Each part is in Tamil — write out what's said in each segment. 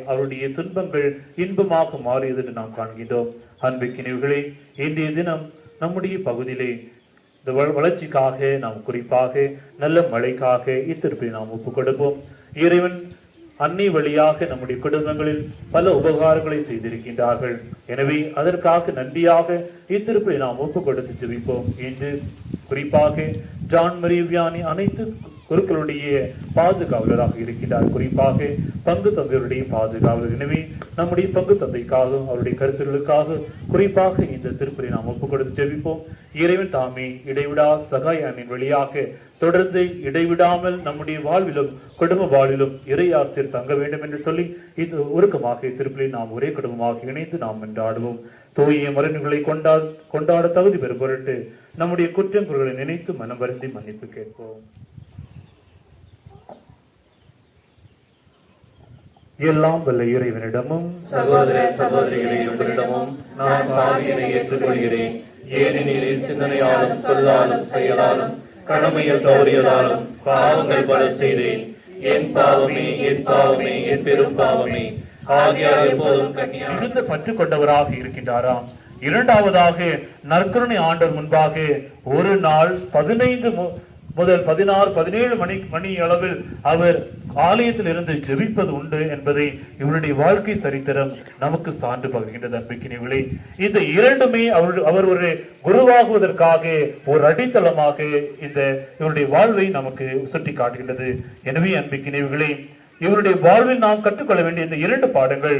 அவருடைய துன்பங்கள் இன்பமாக மாறியது என்று நாம் காண்கின்றோம். அன்பிக்கினவர்களே இன்றைய தினம் நம்முடைய பகுதியிலே இந்த வளர்ச்சிக்காக நாம் குறிப்பாக நல்ல மழைக்காக இத்திருப்பை நாம் ஒப்புக் கொடுப்போம். இறைவன் அன்னை வழியாக நம்முடைய குடும்பங்களில் பல உபகாரங்களை செய்திருக்கின்றார்கள். எனவே அதற்காக நன்றியாக இத்திருப்பை நாம் ஒப்புக் கொடுத்து ஜெபிப்போம். என்று குறிப்பாக ஜான் மரிவியானி அனைத்து குருக்களுடைய பாதுகாவலராக இருக்கிறார் குறிப்பாக பங்கு தந்தையருடைய பாதுகாவலர். எனவே நம்முடைய பங்கு தந்தைக்காகவும் அவருடைய கருத்துகளுக்காக குறிப்பாக இந்த திருப்பதி நாம் ஒப்புக் கொடுத்து ஜெபிப்போம். இறைவன் தாமே இடைவிடா சகாயானின் வழியாக தொடர்ந்து இடைவிடாமல் நம்முடைய வாழ்விலும் குடும்ப வாழ்விலும் இறை ஆசிரியர் தங்க வேண்டும் என்று சொல்லி இது உருக்கமாக திருப்பலி நாம் ஒரே குடும்பமாக இணைந்து நாம் என்றாடுவோம் தூய மரணிகளை கொண்டா கொண்டாட தகுதி பெறும் பொருட்டு நம்முடைய குற்றம் நினைத்து மனம் வருந்தி மன்னிப்பு கேட்போம். எல்லாம் வல்ல இறைவனிடமும் சகோதர சகோதரிகளே உங்களிடமும் நான் பாவியனை ஏற்றுக்கொள்கிறேன். ஏனெனில் சிந்தனையாலும் சொல்லாலும் செயலாலும் கடமையில் தவறியதாலும் பாவங்கள் பல செய்தேன். என் பாவமே என் பாவமே என் பெரும் பாவமே. ஆகியார் எப்போதும் மிகுந்த பற்று கொண்டவராக இருக்கின்றாராம். இரண்டாவதாக நற்கருணை ஆண்டவர் முன்பாக ஒரு நாள் பதினைந்து முதல் பதினாறு பதினேழு மணி மணி அளவில் அவர் ஆலயத்தில் இருந்து ஜெபிப்பது உண்டு என்பதை இவருடைய வாழ்க்கை சரித்திரம் நமக்கு சான்று பகிர்கின்றது அன்பிக்கினவர்களே இந்த இரண்டுமே அவர் அவர் ஒரு குருவாகுவதற்காக ஒரு அடித்தளமாக இந்த இவருடைய வாழ்வை நமக்கு சுட்டி காட்டுகின்றது. எனவே அன்பிக்கினவர்களே இவருடைய வாழ்வில் நாம் கற்றுக்கொள்ள வேண்டிய இந்த இரண்டு பாடங்கள்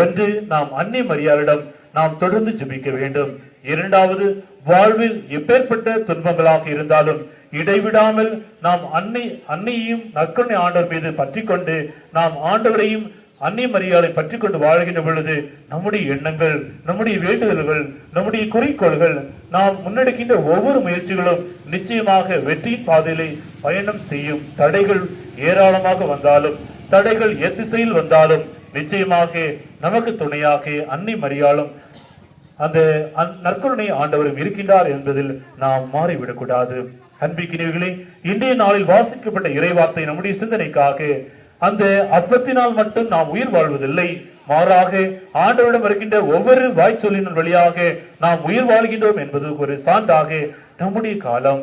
ஒன்று நாம் அன்னை மரியாரிடம் நாம் தொடர்ந்து ஜெபிக்க வேண்டும். இரண்டாவது வாழ்வில் எப்பேற்பட்ட துன்பங்களாக இருந்தாலும் இடைவிடாமல் நாம் அன்னை அன்னையையும் நற்கருணை ஆண்டவர் மீது பற்றி கொண்டு நாம் ஆண்டவரையும் அன்னை மரியாதை பற்றி கொண்டு வாழ்கின்ற பொழுது நம்முடைய எண்ணங்கள் நம்முடைய வேண்டுதல்கள் நம்முடைய குறிக்கோள்கள் நாம் முன்னெடுக்கின்ற ஒவ்வொரு முயற்சிகளும் நிச்சயமாக வெற்றியின் பாதையிலே பயணம் செய்யும் தடைகள் ஏராளமாக வந்தாலும் தடைகள் எத்திசையில் வந்தாலும் நிச்சயமாக நமக்கு துணையாக அன்னை மரியாளும் அந்த அந்- நற்கருணை ஆண்டவரும் இருக்கின்றார் என்பதில் நாம் மாறிவிடக்கூடாது. அன்பிக்கினவர்களே இன்றைய நாளில் வாசிக்கப்பட்ட இறைவார்த்தை நம்முடைய சிந்தனைக்காக அந்த அப்பத்தினால் மட்டும் நாம் உயிர் வாழ்வதில்லை. மாறாக ஆண்டவரிடம் வருகின்ற ஒவ்வொரு வாய்ச்சொல்லின் வழியாக நாம் உயிர் வாழ்கின்றோம் என்பது ஒரு சான்றாக நம்முடைய காலம்.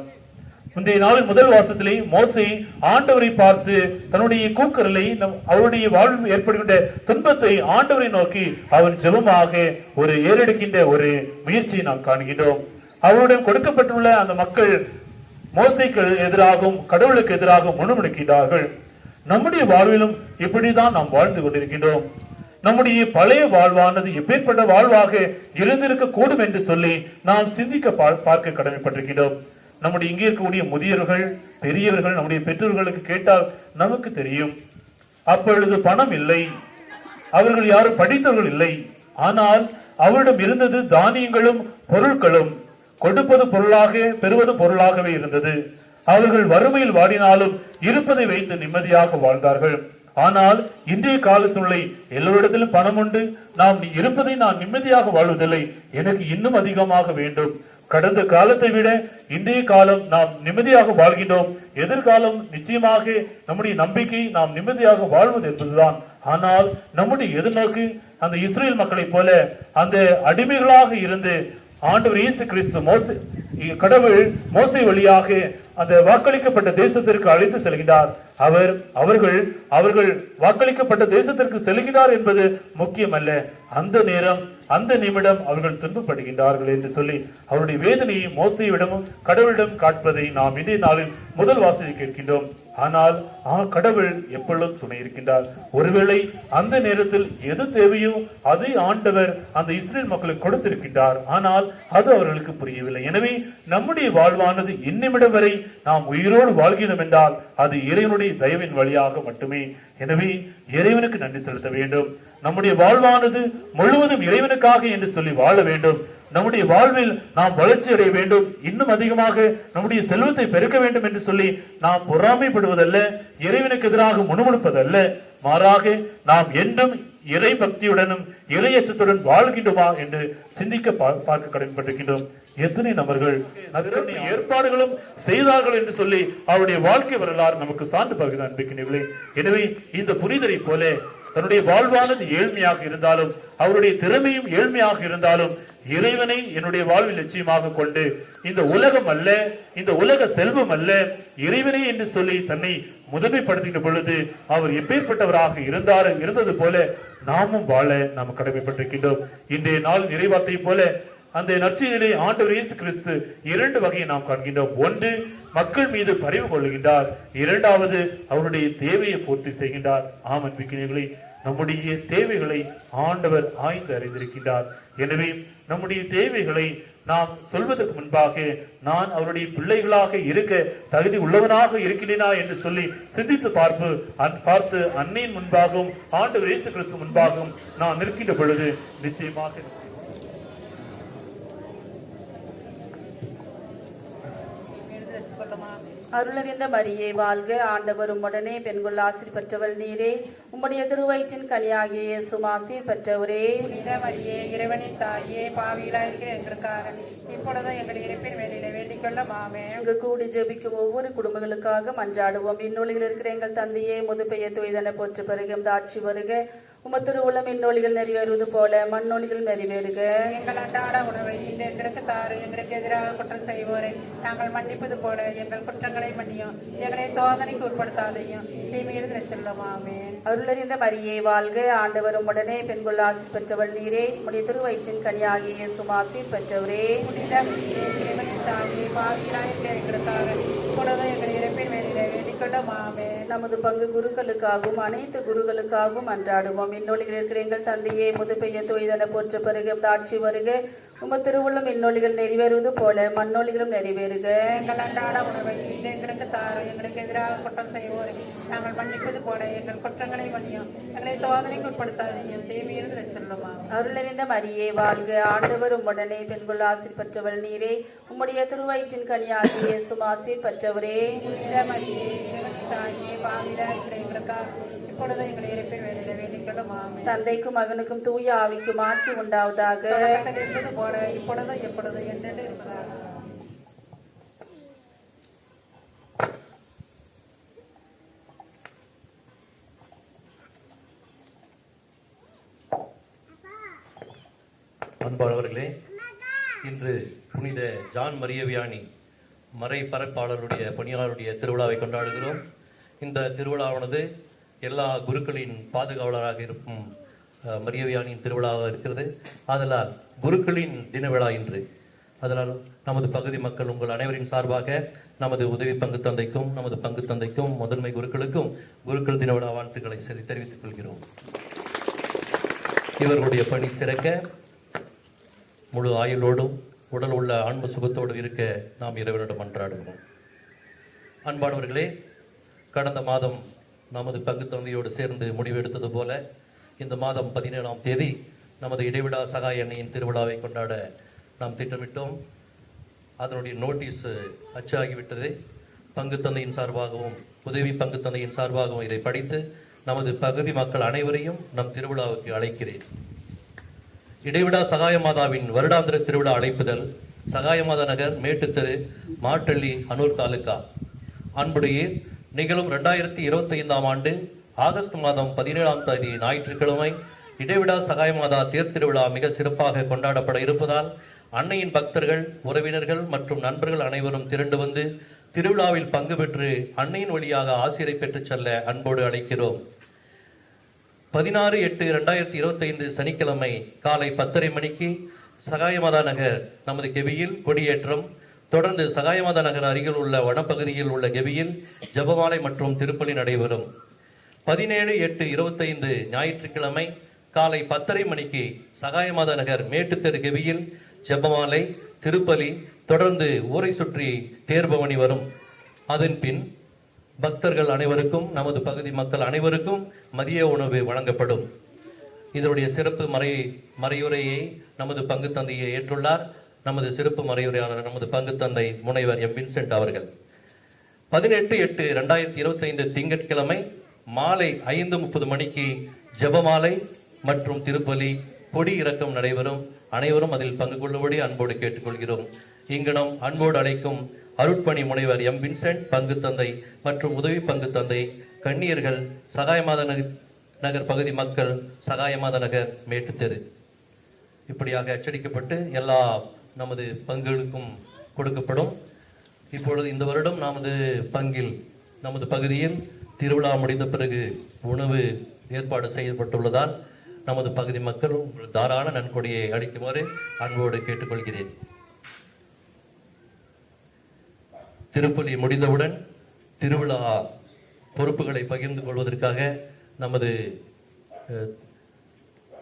முந்தைய நாளின் முதல் வாசத்திலே மோசை ஆண்டவரை பார்த்து தன்னுடைய கூக்கரலை நம் அவருடைய வாழ்வு ஏற்படுகின்ற துன்பத்தை ஆண்டவரை நோக்கி அவன் ஜெபமாக ஒரு ஏறெடுக்கின்ற ஒரு முயற்சியை நாம் காண்கின்றோம். அவருடன் கொடுக்கப்பட்டுள்ள அந்த மக்கள் மோசைக்கு எதிராகவும் கடவுளுக்கு எதிராகவும் முணுமுணுக்கின்றார்கள் நம்முடைய வாழ்விலும் இப்படிதான் நாம் வாழ்ந்து கொண்டிருக்கின்றோம். நம்முடைய பழைய வாழ்வானது எப்பேற்பட்ட வாழ்வாக இருந்திருக்க கூடும் என்று சொல்லி நாம் சிந்திக்க பா- பார்க்க கடமைப்பட்டிருக்கிறோம் நம்முடைய இங்கே இருக்கக்கூடிய முதியவர்கள் பெரியவர்கள் நம்முடைய பெற்றோர்களுக்கு கேட்டால் நமக்கு தெரியும். அப்பொழுது பணம் இல்லை. அவர்கள் யாரும் படித்தவர்கள் இல்லை. ஆனால் அவரிடம் இருந்தது தானியங்களும் பொருட்களும். கொடுப்பது பொருளாக பெறுவது பொருளாகவே இருந்தது. அவர்கள் வறுமையில் வாடினாலும் இருப்பதை வைத்து நிம்மதியாக வாழ்ந்தார்கள். ஆனால் இன்றைய கால சூழ்நிலை எல்லோரிடத்திலும் பணம் உண்டு. நாம் இருப்பதை நான் நிம்மதியாக வாழ்வதில்லை. எனக்கு இன்னும் அதிகமாக வேண்டும். கடந்த காலத்தை விட இன்றைய காலம் நாம் நிம்மதியாக வாழ்கின்றோம். எதிர்காலம் நிச்சயமாக நம்முடைய நம்பிக்கை நாம் நிம்மதியாக வாழ்வது என்பதுதான். ஆனால் நம்முடைய எதிர்நோக்கு அந்த இஸ்ரேல் மக்களைப் போல அந்த அடிமைகளாக இருந்து ஆண்டவர் இயேசு கிறிஸ்து மோச கடவுள் மோசை வழியாக அந்த வாக்களிக்கப்பட்ட தேசத்திற்கு அழைத்து செல்கிறார். அவர் அவர்கள் அவர்கள் வாக்களிக்கப்பட்ட தேசத்திற்கு செல்கிறார் என்பது முக்கியமல்ல. அந்த நேரம் அந்த நிமிடம் அவர்கள் துன்பப்படுகின்றார்கள் என்று சொல்லி அவருடைய வேதனையை மோசையிடமும் கடவுளிடம் காட்பதை நாம் இதே நாளில் முதல் வாசலில் கேட்கின்றோம். ஆனால் ஆ கடவுள் எப்பொழுதும் துணை இருக்கின்றார். ஒருவேளை அந்த நேரத்தில் எது தேவையோ அதை ஆண்டவர் அந்த இஸ்ரேல் மக்களுக்கு கொடுத்திருக்கின்றார். ஆனால் அது அவர்களுக்கு புரியவில்லை. எனவே நம்முடைய வாழ்வானது இந்நிமிடம் வரை நாம் உயிரோடு வாழ்கிறோம் என்றால் அது இறைவனுடைய தயவின் வழியாக மட்டுமே. எனவே இறைவனுக்கு நன்றி செலுத்த வேண்டும். நம்முடைய வாழ்வானது முழுவதும் இறைவனுக்கு இறைவனுக்காக என்று சொல்லி வாழ வேண்டும். நம்முடைய வாழ்வில் நாம் வளர்ச்சி அடைய வேண்டும். இன்னும் அதிகமாக நம்முடைய செல்வத்தை பெருக்க வேண்டும் என்று சொல்லி நாம் பொறாமைப்படுவதல்ல இறைவனுக்கு எதிராக முணுமுணுப்பதல்ல. மாறாக நாம் என்றும் இறை பக்தியுடனும் இறையச்சத்துடன் வாழ்கின்றோமா என்று சிந்திக்க பார்க்க கடமைப்பட்டிருக்கின்றோம். எத்தனை நபர்கள் ஏற்பாடுகளும் செய்தார்கள் என்று சொல்லி அவருடைய வாழ்க்கை வரலாறு நமக்கு சான்று பகிர்ந்து அன்பிக்கின்றீர்களே எனவே இந்த புரிதலை போல தன்னுடைய வாழ்வானது ஏழ்மையாக இருந்தாலும் அவருடைய திறமையும் ஏழ்மையாக இருந்தாலும் இறைவனை என்னுடைய வாழ்வில் நிச்சயமாக கொண்டு இந்த உலகம் அல்ல இந்த உலக செல்வம் அல்ல இறைவனே என்று சொல்லி தன்னை முதன்மைப்படுத்துகின்ற பொழுது அவர் எப்பேற்பட்டவராக இருந்தார் இருந்தது போல நாமும் வாழ நாம் கடமைப்பட்டிருக்கின்றோம். இன்றைய நாள் நிறைவாத்தை போல அந்த நற்செய்தியிலே ஆண்டவர் இயேசு கிறிஸ்து இரண்டு வகையை நாம் காண்கின்றோம். ஒன்று மக்கள் மீது பரிவு கொள்கின்றார் இரண்டாவது அவருடைய தேவையை பூர்த்தி செய்கின்றார். ஆம் பிக்கினர்களை நம்முடைய தேவைகளை ஆண்டவர் ஆய்ந்து அறிந்திருக்கின்றார். எனவே நம்முடைய தேவைகளை நாம் சொல்வதற்கு முன்பாக நான் அவருடைய பிள்ளைகளாக இருக்க தகுதி உள்ளவனாக இருக்கிறேனா என்று சொல்லி சிந்தித்து பார்ப்பு அந்- பார்த்து அன்னையின் முன்பாகவும் ஆண்டு இயேசு கிறிஸ்து முன்பாகவும் நான் நிற்கின்ற பொழுது நிச்சயமாக அருளறிந்த மரியே வாழ்க. ஆண்டவர் உம்முடனே பெண்கள் ஆசிர் பெற்றவள் நீரே. உம்முடைய திருவயிற்றின் கனியாகிய ஆசீர் பெற்றவரே. புனித மரியே இறைவனின் தாயே பாவிகளாயிருக்கிற எங்களுக்காக இப்பொழுது எங்கள் இறப்பின் வேலையில வேண்டிக் கொள்ள மாமே இங்கு கூடி ஜெபிக்கும் ஒவ்வொரு குடும்பங்களுக்காக மன்றாடுவோம். இந்நூலில் இருக்கிற எங்கள் தந்தையே முதுபெய துய்தன போற்று பெருகும் தாட்சி வருக. உம திருவுளம் இந்நொழிகள் நிறைவேறுவது போல மண்ணொழிகள் நிறைவேறுக. எங்கள் அன்றாட உணவை இந்த எங்களுக்கு தாரு எங்களுக்கு எதிராக குற்றம் செய்வோரை நாங்கள் மன்னிப்பது போல எங்கள் குற்றங்களை மன்னியும். எங்களை சோதனைக்கு உட்படுத்தாதையும் தீமையிலிருந்து செல்லுமாமே அருளறிந்த மரியே வாழ்க. ஆண்டவர் உம்முடனே பெண்கள் ஆசிர் பெற்றவள் நீரே. உம்முடைய திருவயிற்றின் கனியாகிய ஆசீர் பெற்றவரே. பாவிகளாயிருக்கிற எங்களுக்காக. இப்பொழுது எங்கள் மாமே நமது பங்கு குருக்களுக்காகவும் அனைத்து குருக்களுக்காகவும் அன்றாடுவோம். இந்நொழிகள் இருக்கிற எங்கள் தந்தையே முதுபெய்ய தொய்தன போற்ற பருக தாட்சி வருக. உம திருவுள்ளம் இந்நொழிகள் நிறைவேறுவது போல மண்ணொழிகளும் நிறைவேறுக. எங்கள் அன்றாட உணவை எங்களுக்கு தாரு எங்களுக்கு எதிராக குற்றம் செய்வோரை நாங்கள் மன்னிப்பது போல எங்கள் குற்றங்களை மன்னியும். எங்களை சோதனைக்கு உட்படுத்தாதையும் தீமையிலிருந்து அருள் நிறைந்த மரியே வாழ்க. ஆண்டவர் உம்முடனே பெண்கள் ஆசிர் பெற்றவள் நீரே. உம்முடைய திருவயிற்றின் கனியாகிய சுமாசிர் பெற்றவரே. மரியே தாயே பாவில எங்களுக்காக தந்தைக்கும் மகனுக்கும் தூய ஆவிக்கும் ஆட்சி உண்டாவதாக. போல இப்பொழுது எப்பொழுது என்றென்று இருப்பதாக. அன்பானவர்களே இன்று புனித ஜான் மரியவியானி மறை பரப்பாளருடைய பணியாளருடைய திருவிழாவை கொண்டாடுகிறோம். இந்த திருவிழாவானது எல்லா குருக்களின் பாதுகாவலராக இருக்கும் அஹ், திருவிழாவாக இருக்கிறது. அதனால் குருக்களின் தின விழா இன்று. அதனால் நமது பகுதி மக்கள் உங்கள் அனைவரின் சார்பாக நமது உதவி பங்கு தந்தைக்கும் நமது பங்கு தந்தைக்கும் முதன்மை குருக்களுக்கும் குருக்கள் தின விழா வாழ்த்துக்களை சரி தெரிவித்துக் கொள்கிறோம். இவர்களுடைய பணி சிறக்க முழு ஆயுளோடும் உடல் உள்ள ஆன்ம சுகத்தோடும் இருக்க நாம் இறைவனிடம் அன்றாடுகிறோம் அன்பானவர்களே கடந்த மாதம் நமது பங்கு தந்தையோடு சேர்ந்து முடிவெடுத்தது போல இந்த மாதம் பதினேழாம் தேதி நமது இடைவிடா சகாய அன்னையின் திருவிழாவை கொண்டாட நாம் திட்டமிட்டோம். அதனுடைய நோட்டீஸ் அச்சாகிவிட்டது. பங்கு தந்தையின் சார்பாகவும் உதவி பங்கு தந்தையின் சார்பாகவும் இதை படித்து நமது பகுதி மக்கள் அனைவரையும் நம் திருவிழாவுக்கு அழைக்கிறேன். இடைவிடா சகாய மாதாவின் வருடாந்திர திருவிழா அழைப்புதல் சகாயமாதா நகர் மேட்டுத்தெரு மாட்டள்ளி அனூர் தாலுகா. அன்புடைய நிகழும் ரெண்டாயிரத்தி இருபத்தி ஐந்தாம் ஆண்டு ஆகஸ்ட் மாதம் பதினேழாம் தேதி ஞாயிற்றுக்கிழமை இடைவிடா சகாயமாதா தேர் திருவிழா மிக சிறப்பாக கொண்டாடப்பட இருப்பதால் அன்னையின் பக்தர்கள் உறவினர்கள் மற்றும் நண்பர்கள் அனைவரும் திரண்டு வந்து திருவிழாவில் பங்கு பெற்று அன்னையின் வழியாக ஆசிரியை பெற்றுச் செல்ல அன்போடு அழைக்கிறோம். பதினாறு எட்டு ரெண்டாயிரத்தி இருபத்தைந்து சனிக்கிழமை காலை பத்தரை மணிக்கு சகாயமாதா நகர் நமது கெவியில் கொடியேற்றம் தொடர்ந்து சகாயமாத நகர் அருகில் உள்ள வனப்பகுதியில் உள்ள கெபியில் ஜெபமாலை மற்றும் திருப்பலி நடைபெறும். பதினேழு எட்டு இருபத்தைந்து ஞாயிற்றுக்கிழமை காலை பத்தரை மணிக்கு சகாயமாத நகர் மேட்டுத்தெரு கெபியில் ஜெபமாலை திருப்பலி தொடர்ந்து ஊரை சுற்றி தேர்பவனி வரும். அதன் பின் பக்தர்கள் அனைவருக்கும் நமது பகுதி மக்கள் அனைவருக்கும் மதிய உணவு வழங்கப்படும். இதனுடைய சிறப்பு மறை மறையுரையை நமது பங்கு தந்தையை ஏற்றுள்ளார். நமது சிறப்பு மறையுரையாளர் நமது பங்கு தந்தை முனைவர் எம். வின்சென்ட் அவர்கள். பதினெட்டு எட்டு ரெண்டாயிரத்தி இருபத்தி ஐந்து திங்கட்கிழமை மாலை ஐந்து முப்பது மணிக்கு ஜெபமாலை மற்றும் திருப்பலி கொடி இறக்கம் நடைபெறும். அனைவரும் அதில் பங்கு கொள்ளும்படி அன்போடு கேட்டுக்கொள்கிறோம். இங்கனம் அன்போடு அழைக்கும் அருட்பணி முனைவர் எம். வின்சென்ட் பங்கு தந்தை மற்றும் உதவி பங்கு தந்தை கண்ணியர்கள் சகாயமாத நகர் நகர் பகுதி மக்கள் சகாயமாத நகர் மேட்டுத்தெரு. இப்படியாக அச்சடிக்கப்பட்டு எல்லா நமது பங்களுக்கும் கொடுக்கப்படும். இப்பொழுது இந்த வருடம் நமது பங்கில் நமது பகுதியில் திருவிழா முடிந்த பிறகு உணவு ஏற்பாடு செய்யப்பட்டுள்ளதால் நமது பகுதி மக்கள் உங்கள் தாராள நன்கொடையை அளிக்குமாறு அன்போடு கேட்டுக்கொள்கிறேன். திருப்பலி முடிந்தவுடன் திருவிழா பொறுப்புகளை பகிர்ந்து கொள்வதற்காக நமது அஹ்,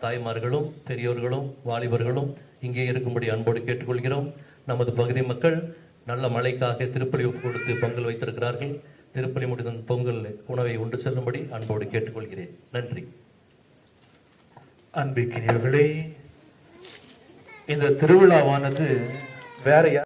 தாய்மார்களும் பெரியோர்களும் வாலிபர்களும் இங்கே இருக்கும்படி அன்போடு கேட்டுக்கொள்கிறோம். நமது பகுதி மக்கள் நல்ல மழைக்காக திருப்பலி கொடுத்து பொங்கல் வைத்திருக்கிறார்கள். திருப்பலி முடிந்த பொங்கல் உணவை உண்டு செல்லும்படி அன்போடு கேட்டுக்கொள்கிறேன். நன்றி. அன்பிக்கினியர்களே இந்த திருவிழாவானது வேற யார்